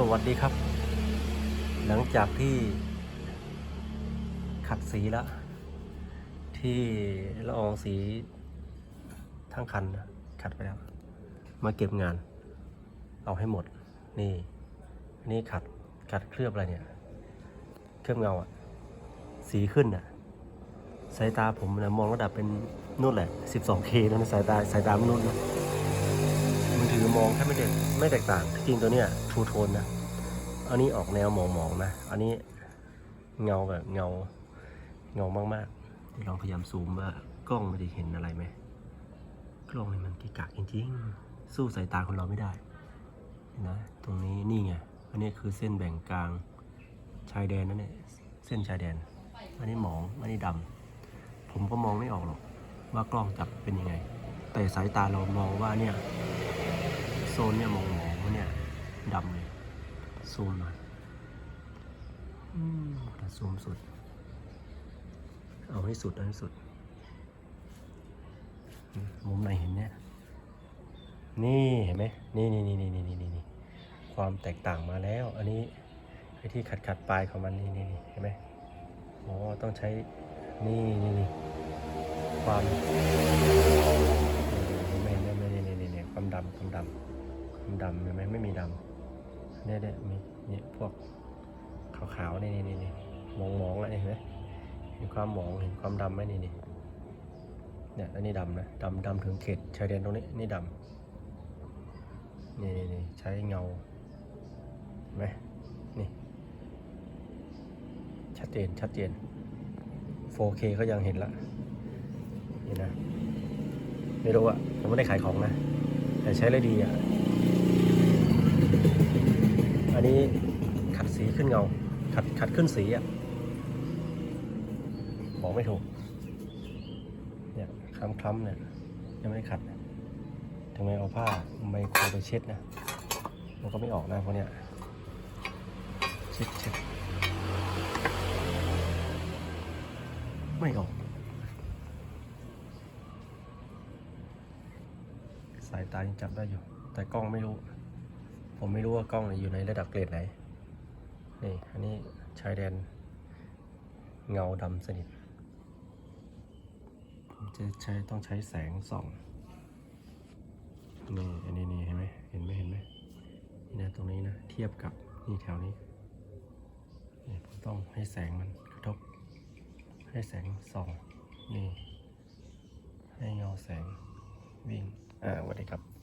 สวัสดีครับ หลังจากที่ขัดสีแล้ว ที่ละอองสีทั้งคันนะขัดไปแล้ว มาเก็บงาน เอาให้หมด นี่นนี้ขัดขัดเคลือบอะไรเนี่ย เคลือบเงาอะสีขึ้นอะสายตาผมนะมองระดับเป็นนู่นแหละ 12K แล้วนะสายตาสายตามนนู่นนะ มองแค่ไม่เด็กไม่แตกต่างที่จริงตัวเนี้ยทูโทนนะอันนี้ออกแนวหมองมองๆนะ อันนี้เงาแบบเงาเงามากๆลองพยายามซูมว่ากล้องมันจะเห็นอะไรไหมกล้องนี่มันกิกะจริงๆ สู้สายตาคนเราไม่ได้นนะตรงนี้นี่ไงอันนี้คือเส้นแบ่งกลางชายแดนนั่นเนี่ยเส้นชายแดน อันนี้หมองอันนี้ดำผมก็มองไม่ออกหรอกว่ากล้องจับเป็นยังไง แต่สายตาเรามองว่าเนี่ย โซนเนี่ยมองมองๆเนี่ยดำเลยซูมหน่อยอืมแต่ซูมสุด เอาให้สุดเอาให้สุด มุมไหนเห็นเนี่ย นี่เห็นไหมนี่นี่นี่นี่นี่นี่นี่ความแตกต่างมาแล้ว อันนี้ไอ้ที่ขัดขัดปลายของมันนี่นี่นี่เห็นไหมอ๋อต้องใช้นี่นี่นี่ความนี่เห็นไมเห็นไมนี่นี่นี่นี่ความดำความดำ ดำเห็นไหมไม่มีดำเนี่ยเนี่ยมีเนี่ยพวกขาวๆนี่นี่นี่มองมองๆอะเห็นไหมเห็นความหมองเห็นความดำไหมนี่นี่เนี่ยอันนี้ดำนะดำดำถึงเขตชายแดนตรงนี้นี่ดำนี่นี่ใช้เงาเห็นไหมนี่ชัดเจนชัดเจน 4K ก็ยังเห็นละนี่นะไม่รู้อะผมไม่ได้ขายของนะ แต่ใช้ได้ดีอะ อันนี้ขัดสีขึ้นเงา ขัดขัดขึ้นสีอะบอกไม่ถูก เนี่ยคล้ำคล้ำเนี่ยยังไม่ได้ขัดทำไมเอาผ้าไมโครไปเช็ดนะ มันก็ไม่ออกนะพวกเนี้ยเช็ดเช็ดไม่ออก สายตายังจับได้อยู่ แต่กล้องไม่รู้ ผมไม่รู้ว่ากล้องอยู่ในระดับเกรดไหน นี่ อันนี้ชายแดน เงาดำสนิท ผมจะใช้ต้องใช้แสงส่อง นี่ อันนี้นี่เห็นไหมเห็นไหมเห็นไหมนี่นะตรงนี้นะ เทียบกับนี่แถวนี้ นี่ผมต้องให้แสงมันกระทบ ให้แสงส่อง นี่ ให้เงาแสงวิ่ง อ่าสวัสดีครับ